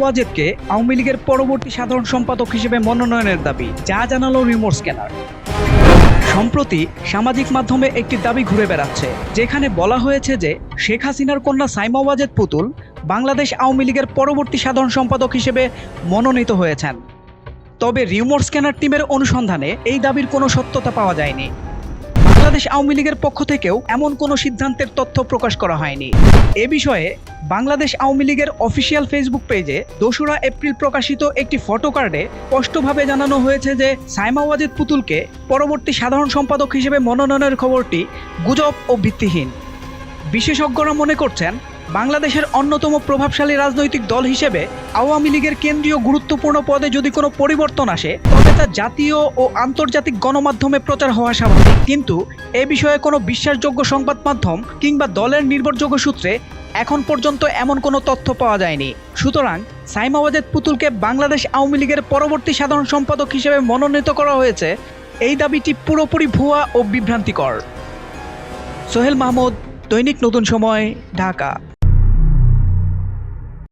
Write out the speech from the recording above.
ওয়াজেদকে আওয়ামী লীগের পরবর্তী সাধারণ সম্পাদক হিসেবে মনোনয়নের দাবি, যা জানালো রিমোট স্ক্যানার। সম্প্রতি সামাজিক মাধ্যমে একটি দাবি ঘুরে বেড়াচ্ছে, যেখানে বলা হয়েছে যে শেখ হাসিনার কন্যা সাইমা ওয়াজেদ পুতুল বাংলাদেশ আওয়ামী লীগের পরবর্তী সাধারণ সম্পাদক হিসেবে মনোনীত হয়েছেন। তবে রিউমোর স্ক্যানার টিমের অনুসন্ধানে এই দাবির কোনো সত্যতা পাওয়া যায়নি। বাংলাদেশ আওয়ামী লীগের পক্ষ থেকেও এমন কোনো সিদ্ধান্তের তথ্য প্রকাশ করা হয়নি। এ বিষয়ে বাংলাদেশ আওয়ামী লীগের অফিসিয়াল ফেসবুক পেজে দোসরা এপ্রিল প্রকাশিত একটি ফটো কার্ডে স্পষ্টভাবে জানানো হয়েছে যে সাইমা ওয়াজিদ পুতুলকে পরবর্তী সাধারণ সম্পাদক হিসেবে মনোনয়নের খবরটি গুজব ও ভিত্তিহীন। বিশেষজ্ঞরা মনে করছেন বাংলাদেশের অন্যতম প্রভাবশালী রাজনৈতিক দল হিসেবে আওয়ামী লীগের কেন্দ্রীয় গুরুত্বপূর্ণ পদে যদি কোনো পরিবর্তন আসে, তবে তা জাতীয় ও আন্তর্জাতিক গণমাধ্যমে প্রচার হওয়া স্বাভাবিক। কিন্তু এ বিষয়ে কোনো বিশ্বাসযোগ্য সংবাদ মাধ্যম কিংবা দলের নির্ভরযোগ্য সূত্রে এখন পর্যন্ত এমন কোনো তথ্য পাওয়া যায়নি। সুতরাং সাইমা ওয়াজেদ পুতুলকে বাংলাদেশ আওয়ামী লীগের পরবর্তী সাধারণ সম্পাদক হিসেবে মনোনীত করা হয়েছে। এই দাবিটি পুরোপুরি ভুয়া ও বিভ্রান্তিকর। সোহেল মাহমুদ, দৈনিক নতুন সময়, ঢাকা।